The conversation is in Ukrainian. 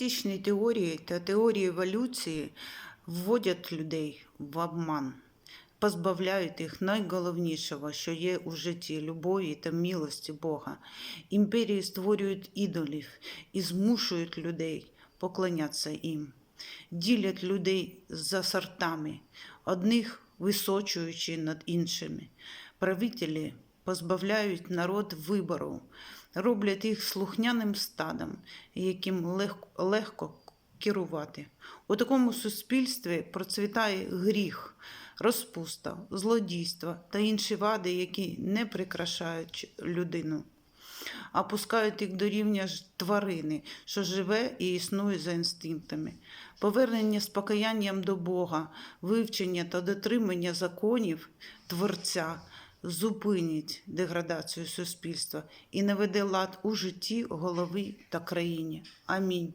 Ідеалістичні теорії та теорії еволюції вводять людей в обман, позбавляють їх найголовнішого, що є у житті любові та милості Бога. Імперії створюють ідолів і змушують людей поклонятися їм, ділять людей за сортами, одних височуючи над іншими. Правителі позбавляють народ вибору, роблять їх слухняним стадом, яким легко, легко керувати. У такому суспільстві процвітає гріх, розпуста, злодійство та інші вади, які не прикрашають людину, а пускають їх до рівня тварини, що живе і існує за інстинктами. Повернення з покаянням до Бога, вивчення та дотримання законів Творця зупинить деградацію суспільства і наведе лад у житті, голови та країні. Амінь.